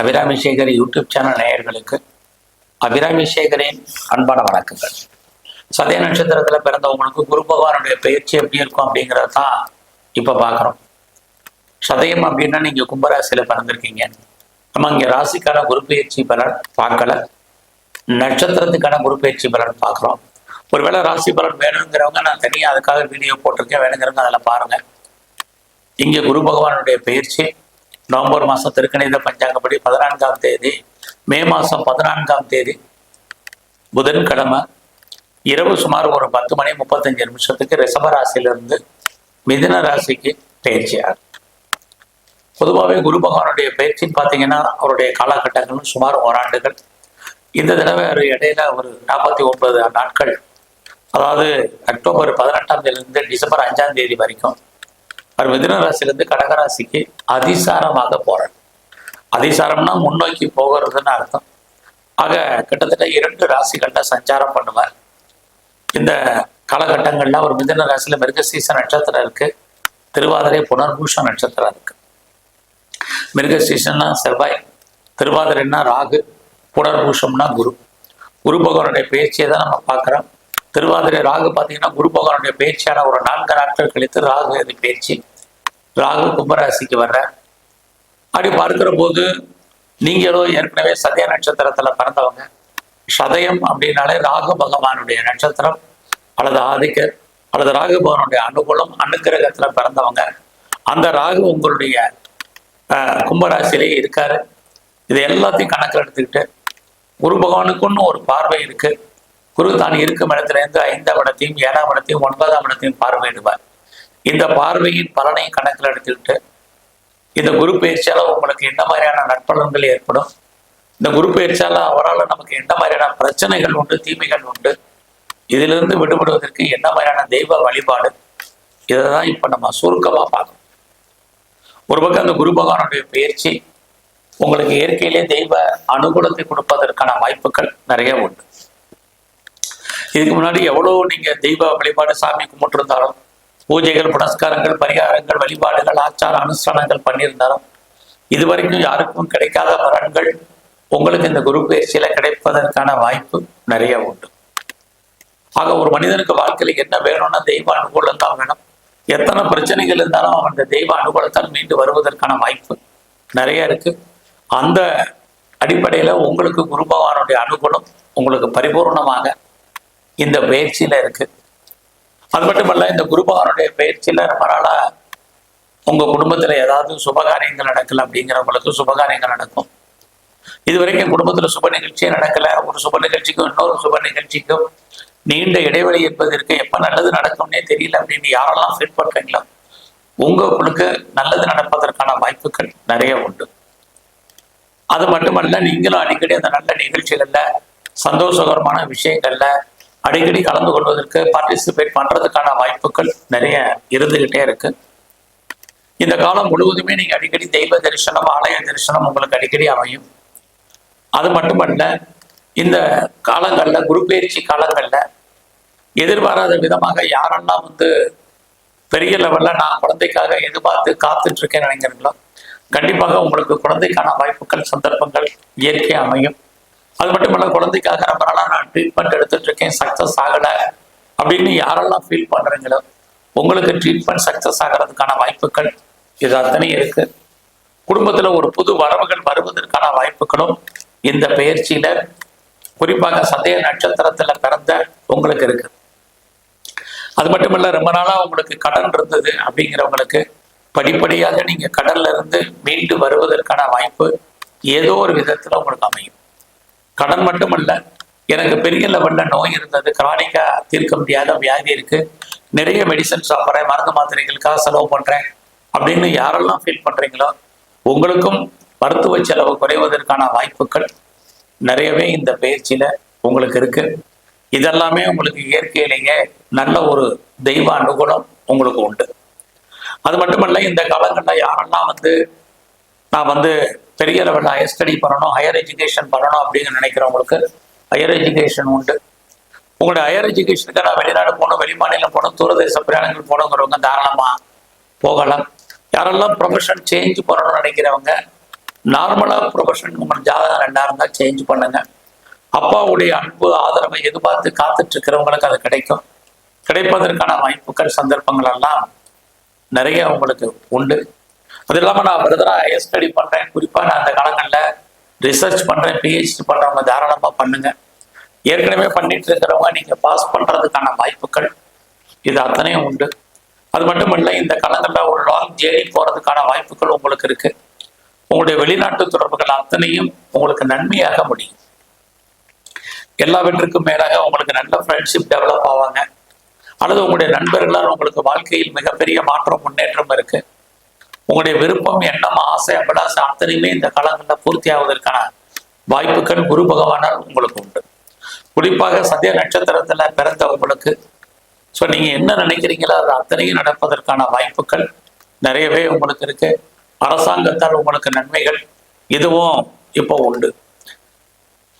Abirami Sekar YouTube channel நேயர்களுக்கு அபிராமி சேகரின் அன்பான வணக்கங்கள். சதய நட்சத்திரத்துல பிறந்தவங்களுக்கு குரு பகவானுடைய பயிற்சி எப்படி இருக்கும் அப்படிங்கிறத தான் இப்ப பார்க்குறோம் சதயம் அப்படின்னா நீங்க கும்பராசியில் பிறந்திருக்கீங்க. நம்ம இங்க ராசிக்கான குரு பயிற்சி பலன் பார்க்கல. நட்சத்திரத்துக்கான குரு பயிற்சி பலன் பார்க்குறோம் ஒருவேளை ராசி பலன் வேணுங்கிறவங்க நான் தனியாக அதுக்காக வீடியோ போட்டிருக்கேன். வேணுங்கிறவங்க அதில் பாருங்க. இங்கே குரு பகவானுடைய பயிற்சி நவம்பர் மாதம் திருக்கணித பஞ்சாங்கப்படி பதினான்காம் தேதி மே மாதம் பதினான்காம் தேதி புதன்கிழமை இரவு சுமார் ஒரு பத்து மணி முப்பத்தஞ்சு நிமிஷத்துக்கு ரிஷப ராசியிலிருந்து மிதின ராசிக்கு பயிற்சியார் பொதுவாகவே குரு பகவானுடைய பயிற்சின்னு பார்த்தீங்கன்னா அவருடைய காலகட்டங்கள் சுமார் ஓராண்டுகள் இந்த தடவை ஒரு இடையில ஒரு நாற்பத்தி ஒன்பது நாட்கள். அதாவது அக்டோபர் பதினெட்டாம் தேதியிலிருந்து டிசம்பர் அஞ்சாம் தேதி வரைக்கும் அவர் மிதுன ராசியிலிருந்து கடகராசிக்கு அதிசாரமாக போறார். அதிசாரம்னா முன்னோக்கி போகிறதுன்னு அர்த்தம். ஆக கிட்டத்தட்ட இரண்டு ராசிகள்ல சஞ்சாரம் பண்ணுவார். இந்த காலகட்டங்கள்ல ஒரு மிதன ராசியில மிருகசீச நட்சத்திரம் இருக்கு. திருவாதிரை புனர்பூஷ நட்சத்திரம் இருக்கு. மிருகசீசன்னா செவ்வாய் திருவாதிரைன்னா ராகு புனர்பூஷம்னா குரு. குரு பகவானுடைய பேச்சியை தான் நம்ம பார்க்குறோம். திருவாதிரை ராகு பார்த்தீங்கன்னா குரு பகவானுடைய பேச்சியான ஒரு நான்கு நாட்கள் கழித்து ராகு இது பேச்சு ராகு கும்பராசிக்கு வர்ற. அப்படி பார்க்கிற போது நீங்களும் ஏற்கனவே சதய நட்சத்திரத்துல பிறந்தவங்க. சதயம் அப்படின்னாலே ராகு பகவானுடைய நட்சத்திரம் அல்லது ஆதிக்கர் அல்லது ராகு பகவானுடைய அனுகூலம் அனுக்கிரகத்துல பிறந்தவங்க. அந்த ராகு உங்களுடைய கும்பராசிலேயே கும்பராசியிலே இருக்காரு. இது எல்லாத்தையும் கணக்கில் எடுத்துக்கிட்டு குரு பகவானுக்குன்னு ஒரு பார்வை இருக்குது குரு தான் இருக்கும் இடத்துல இருந்து ஐந்தாம் இடத்தையும் ஏழாம் இடத்தையும் ஒன்பதாம் இடத்தையும் பார்வையிடுவார். இந்த பார்வையின் பலனையும் கணக்கில் எடுத்துக்கிட்டு இந்த குரு பயிற்சியால் உங்களுக்கு என்ன மாதிரியான நற்பலன்கள் ஏற்படும்? இந்த குரு பயிற்சியால அவரால் நமக்கு என்ன மாதிரியான பிரச்சனைகள் உண்டு தீமைகள் உண்டு? இதிலிருந்து விடுபடுவதற்கு என்ன மாதிரியான தெய்வ வழிபாடு? இதை தான் இப்போ நம்ம சுருக்கமாக பார்க்கணும். ஒரு பக்கம் அந்த குரு பகவானுடைய பயிற்சி உங்களுக்கு இயற்கையிலே தெய்வ அனுகூலத்தை கொடுப்பதற்கான வாய்ப்புகள் நிறைய உண்டு. இதுக்கு முன்னாடி எவ்வளோ நீங்க தெய்வ வழிபாடு சாமி கும்பிட்டுருந்தாலும் பூஜைகள் புனஸ்காரங்கள் பரிகாரங்கள் வழிபாடுகள் ஆச்சார அனுஷ்டானங்கள் பண்ணியிருந்தாலும் இதுவரைக்கும் யாருக்கும் கிடைக்காத பலன்கள் உங்களுக்கு இந்த குரு பயிற்சியில கிடைப்பதற்கான வாய்ப்பு நிறைய உண்டு. ஆக ஒரு மனிதனுக்கு வாழ்க்கையில் என்ன வேணும்னா தெய்வ அனுகூலம் தான் வேணும். எத்தனை பிரச்சனைகள் இருந்தாலும் அவன் அந்த தெய்வ அனுகூலத்தால் மீண்டு வருவதற்கான வாய்ப்பு நிறைய இருக்கு. அந்த அடிப்படையில உங்களுக்கு குரு பகவானுடைய அனுகூலம் உங்களுக்கு பரிபூர்ணமாக இந்த பயிற்சியில இருக்கு. அது மட்டுமல்ல இந்த குருபகனுடைய பயிற்சியில நம்மளால உங்க குடும்பத்துல ஏதாவது சுபகாரியங்கள் நடக்கல அப்படிங்கிறவங்களுக்கு சுபகாரியங்கள் நடக்கும். இது வரைக்கும் குடும்பத்துல சுப நிகழ்ச்சியே நடக்கல. ஒரு சுப நிகழ்ச்சிக்கும் இன்னொரு சுப நிகழ்ச்சிக்கும் நீண்ட இடைவெளி இருப்பதற்கு எப்ப நல்லது நடக்கும்னே தெரியல அப்படின்னு யாரெல்லாம் ஃபீல் பண்றீங்களோ உங்களுக்கு நல்லது நடப்பதற்கான வாய்ப்புகள் நிறைய உண்டு. அது மட்டுமல்ல நீங்களும் அடிக்கடி அந்த நல்ல நிகழ்ச்சிகள்ல சந்தோஷகரமான விஷயங்கள்ல அடிக்கடி கலந்து கொள்வதற்கு பார்ட்டிசிபேட் பண்ணுறதுக்கான வாய்ப்புகள் நிறைய இருந்துகிட்டே இருக்கு. இந்த காலம் முழுவதுமே நீங்கள் அடிக்கடி தெய்வ தரிசனம் ஆலய தரிசனம் உங்களுக்கு அடிக்கடி அமையும். அது மட்டுமல்ல இந்த காலங்களில் குரு பயிற்சி எதிர்பாராத விதமாக யாரெல்லாம் வந்து பெரிய லெவலில் நான் குழந்தைக்காக எதிர்பார்த்து காத்துட்டு நினைக்கிறீங்களோ கண்டிப்பாக உங்களுக்கு குழந்தைக்கான வாய்ப்புகள் சந்தர்ப்பங்கள் இயற்கை அமையும். அது மட்டுமல்ல குழந்தைக்காக ரொம்ப நாளாக நான் ட்ரீட்மெண்ட் எடுத்துட்டு இருக்கேன் சக்ஸஸ் ஆகலை. அப்படின்னு யாரெல்லாம் ஃபீல் பண்ணுறீங்களோ உங்களுக்கு ட்ரீட்மெண்ட் சக்ஸஸ் ஆகிறதுக்கான வாய்ப்புகள் இது அத்தனையும் இருக்கு. குடும்பத்தில் ஒரு புது வரவுகள் வருவதற்கான வாய்ப்புகளும் இந்த பயிற்சியில குறிப்பாக சதய நட்சத்திரத்துல பிறந்த உங்களுக்கு இருக்கு. அது மட்டும் இல்ல ரொம்ப நாளா உங்களுக்கு கடன் இருந்தது அப்படிங்கிறவங்களுக்கு படிப்படியாக நீங்க கடல்ல இருந்து மீண்டு வருவதற்கான வாய்ப்பு ஏதோ ஒரு விதத்துல உங்களுக்கு அமையும். கடன் மட்டுமல்ல எனக்கு பெரிய லெவல்ல நோய் இருந்தது. கிரானிக்கா தீர்க்க முடியாத வியாதி இருக்கு. நிறைய மெடிசன் சாப்பிட்றேன் மருந்து மாத்திரைகளுக்காக செலவு பண்றேன் அப்படின்னு யாரெல்லாம் ஃபீல் பண்றீங்களோ உங்களுக்கும் மருத்துவ செலவு குறைவதற்கான வாய்ப்புகள் நிறையவே இந்த பயிற்சியில உங்களுக்கு இருக்கு. இதெல்லாமே உங்களுக்கு இயற்கையிலேயே நல்ல ஒரு தெய்வ அனுகூலம் உங்களுக்கு உண்டு. அது மட்டுமல்ல இந்த காலங்களில் யாரெல்லாம் வந்து நான் வந்து பெரிய லெவலில் ஹையர் ஸ்டடி பண்ணணும் ஹையர் எஜுகேஷன் பண்ணணும் அப்படின்னு நினைக்கிறவங்களுக்கு ஹையர் எஜுகேஷன் உண்டு. உங்களுடைய ஹையர் எஜுகேஷனுக்கு நான் வெளிநாடு போகணும் வெளிமாநிலம் போகணும் தூரதேச பிரயாணங்கள் போகணுங்கிறவங்க தாராளமாக போகலாம். யாரெல்லாம் ப்ரொஃபஷன் சேஞ்ச் பண்ணணும்னு நினைக்கிறவங்க நார்மலாக ப்ரொஃபஷன் உங்கள் ஜாதகம் ரெண்டாக இருந்தால் சேஞ்ச் பண்ணுங்க. அப்பாவுடைய அன்பு ஆதரவை எதிர்பார்த்து காத்துட்டு இருக்கிறவங்களுக்கு அது கிடைக்கும். கிடைப்பதற்கான வாய்ப்புகள் சந்தர்ப்பங்கள் எல்லாம் நிறைய உங்களுக்கு உண்டு. அது இல்லாமல் நான் பிரதராக ஹையர் ஸ்டடி பண்ணுறேன் குறிப்பாக நான் அந்த காலங்களில் ரிசர்ச் பண்ணுறேன் பிஹெச்டி பண்ணுறவங்க தாராளமாக பண்ணுங்க. ஏற்கனவே பண்ணிட்டு இருக்கிறவங்க நீங்கள் பாஸ் பண்ணுறதுக்கான வாய்ப்புகள் இது அத்தனையும் உண்டு. அது மட்டும் இல்லை இந்த காலங்களில் ஒரு லாங் ஜேர்னி போகிறதுக்கான வாய்ப்புகள் உங்களுக்கு இருக்கு. உங்களுடைய வெளிநாட்டு தொடர்புகள் அத்தனையும் உங்களுக்கு நன்மையாக முடியும். எல்லாவற்றுக்கும் மேலாக உங்களுக்கு நல்ல ஃப்ரெண்ட்ஷிப் டெவலப் ஆவாங்க. அல்லது உங்களுடைய நண்பர்களால் உங்களுக்கு வாழ்க்கையில் மிகப்பெரிய மாற்றம் முன்னேற்றம் இருக்கு. உங்களுடைய விருப்பம் எண்ணம் ஆசை அபிலாசை அத்தனையுமே இந்த காலங்களில் பூர்த்தி ஆவதற்கான வாய்ப்புகள் குரு பகவானால் உங்களுக்கு உண்டு. குறிப்பாக சத்ய நட்சத்திரத்துல பிறந்தவங்களுக்கு ஸோ நீங்க என்ன நினைக்கிறீங்களோ அது அத்தனையும் நடப்பதற்கான வாய்ப்புகள் நிறையவே உங்களுக்கு இருக்கு. அரசாங்கத்தால் உங்களுக்கு நன்மைகள் இதுவும் இப்போ உண்டு.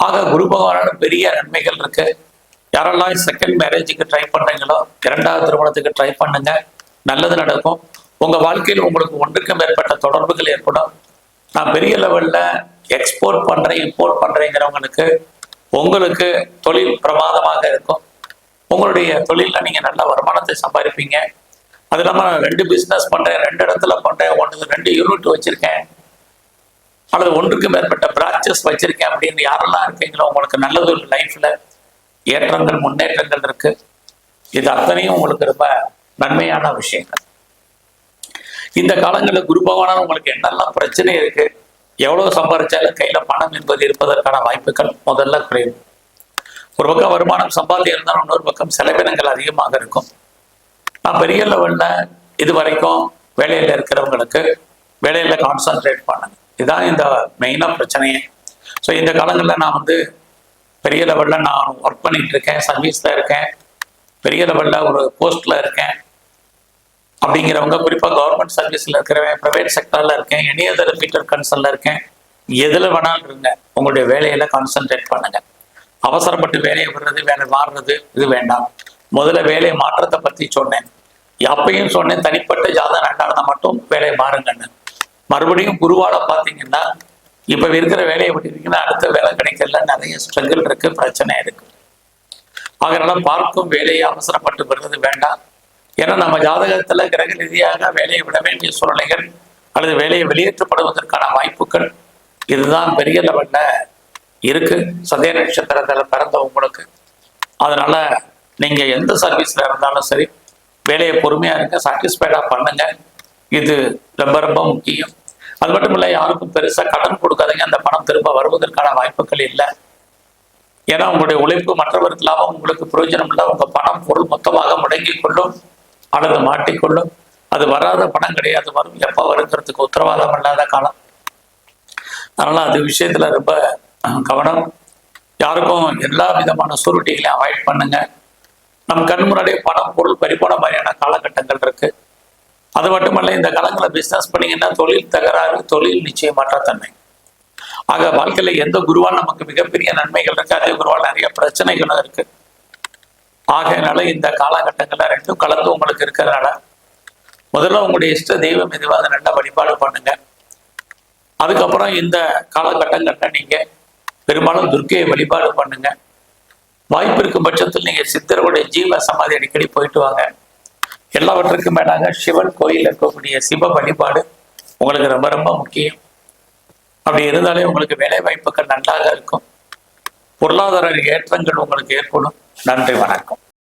ஆக குரு பகவானோட பெரிய நன்மைகள் இருக்கு. யாரெல்லாம் செகண்ட் மேரேஜுக்கு ட்ரை பண்ணுறீங்களோ இரண்டாவது திருமணத்துக்கு ட்ரை பண்ணுங்க. நல்லது நடக்கும். உங்க வாழ்க்கையில் உங்களுக்கு ஒன்றுக்கு மேற்பட்ட தொடர்புகள் ஏற்படும். நான் பெரிய லெவல்ல எக்ஸ்போர்ட் பண்றேன் இம்போர்ட் பண்றேங்கிறவங்களுக்கு உங்களுக்கு தொழில் பிரமாதமாக இருக்கும். உங்களுடைய தொழிலில் நீங்க நல்ல வருமானத்தை சம்பாதிப்பீங்க. அது இல்லாமல் நான் ரெண்டு பிஸ்னஸ் பண்றேன் ரெண்டு இடத்துல பண்றேன் ஒன்று ரெண்டு யூனிட் வச்சிருக்கேன். அல்லது ஒன்றுக்கு மேற்பட்ட பிரான்ச்சஸ் வச்சிருக்கேன் அப்படின்னு யாரெல்லாம் இருக்கீங்களோ உங்களுக்கு நல்லது ஒரு லைஃப்ல ஏற்றங்கள் முன்னேற்றங்கள் இருக்கு. இது அத்தனையும் உங்களுக்கு ரொம்ப நன்மையான விஷயங்கள். இந்த காலங்களில் குரு பகவானால் உங்களுக்கு என்னெல்லாம் பிரச்சனை இருக்கு? எவ்வளவு சம்பாதிச்சாலும் கையில பணம் என்பது இருப்பதற்கான வாய்ப்புகள் முதல்ல குறையும். ஒரு பக்கம் வருமானம் சம்பாதி இருந்தாலும் இன்னொரு பக்கம் செலவினங்கள் அதிகமாக இருக்கும். நான் பெரிய லெவல்ல இது வரைக்கும் வேலையில இருக்கிறவங்களுக்கு வேலையில கான்சன்ட்ரேட் பண்ணுங்க இதுதான் இந்த மெயினாக பிரச்சனையே. ஸோ இந்த காலங்களில் நான் வந்து பெரிய லெவலில் நான் ஒர்க் பண்ணிட்டு இருக்கேன் சர்வீஸில் இருக்கேன். பெரிய லெவலில் ஒரு போஸ்ட்டில் இருக்கேன். அப்படிங்கிறவங்க குறிப்பாக கவர்மெண்ட் சர்வீஸில் இருக்கிறவன் ப்ரைவேட் செக்டரில் இருக்கேன் எனி அதர் பீட்டர் கன்சர்னில் இருக்கேன் எதில் வேணாலும் இருங்க. உங்களுடைய வேலையில கான்சென்ட்ரேட் பண்ணுங்க. அவசரப்பட்டு வேலையை விடுறது வேலை மாறுறது இது வேண்டாம். முதல்ல வேலை மாற்றத்தை பற்றி சொன்னேன். அப்பயும் சொன்னேன் தனிப்பட்ட ஜாதகம் ரெண்டாவது மட்டும் வேலையை மாறுங்கன்னு. மறுபடியும் குருவால பார்த்தீங்கன்னா இப்போ இருக்கிற வேலையை விட்டுருக்கீங்கன்னா அடுத்த வேலை கிடைக்கல நிறைய ஸ்ட்ரகிள் இருக்கு பிரச்சனை இருக்கு. அதனால பார்க்கும் வேலையை அவசரப்பட்டு விடுறது வேண்டாம். ஏன்னா நம்ம ஜாதகத்துல கிரக ரீதியாக வேலையை விட வேண்டிய சூழ்நிலைகள் அல்லது வேலையை வெளியேற்றப்படுவதற்கான வாய்ப்புகள் இதுதான் பெரிய லெவல்ல இருக்கு. சதய நட்சத்திரத்தில் பிறந்த உங்களுக்கு. அதனால நீங்க எந்த சர்வீஸ்ல இருந்தாலும் சரி வேலையை பொறுமையா இருங்க சாட்டிஸ்ஃபைடா பண்ணுங்க. இது ரொம்ப ரொம்ப முக்கியம். அது மட்டும் இல்லை யாருக்கும் பெருசாக கடன் கொடுக்காதீங்க. அந்த பணம் திரும்ப வருவதற்கான வாய்ப்புகள் இல்லை. ஏன்னா உங்களுடைய உழைப்பு மற்றவருக்கு லாபம் உங்களுக்கு பிரயோஜனம் இல்லை. உங்கள் பணம் பொருள் மொத்தமாக முடங்கிக் கொள்ளும். அல்லது மாட்டிக்கொள்ளும். அது வராத பணம் கிடையாது. வரும். எப்போ வருங்கிறதுக்கு உத்தரவாதம் இல்லாத காலம். அதனால அது விஷயத்துல ரொம்ப கவனம். யாருக்கும் எல்லா விதமான சூருட்டிகளையும் அவாய்ட் பண்ணுங்க. நம் கண் முன்னாடியே பணம் பொருள் பறிப்போன மாதிரியான காலகட்டங்கள் இருக்கு. அது மட்டுமல்ல இந்த காலங்களில் பிஸ்னஸ் பண்ணீங்கன்னா தொழில் தகராறு தொழில் நிச்சயமற்ற தன்மை. ஆக வாழ்க்கையில் எந்த குருவால் நமக்கு மிகப்பெரிய நன்மைகள் இருக்கு அதே குருவால் நிறைய பிரச்சனைகளும் இருக்குது ஆகையினால இந்த காலகட்டங்கள்ல ரெண்டும் கலந்து உங்களுக்கு இருக்கிறதுனால முதல்ல உங்களுடைய இஷ்ட தெய்வம் எதுவோ அதை நல்லா வழிபாடு பண்ணுங்க. அதுக்கப்புறம் இந்த காலகட்டங்கள்ல நீங்க பெரும்பாலும் துர்க்கையை வழிபாடு பண்ணுங்க. வாய்ப்பு இருக்கும் பட்சத்தில் நீங்க சித்தருடைய ஜீவ சமாதி அடிக்கடி போயிட்டு வாங்க. எல்லாவற்றுக்கும் மேலாக சிவன் கோயில் இருக்கக்கூடிய சிவ வழிபாடு உங்களுக்கு ரொம்ப ரொம்ப முக்கியம். அப்படி இருந்தாலே உங்களுக்கு வேலை வாய்ப்புகள் நன்றாக இருக்கும். பொருளாதார ஏற்றங்கள் உங்களுக்கு ஏற்படும். நன்றி வணக்கம்.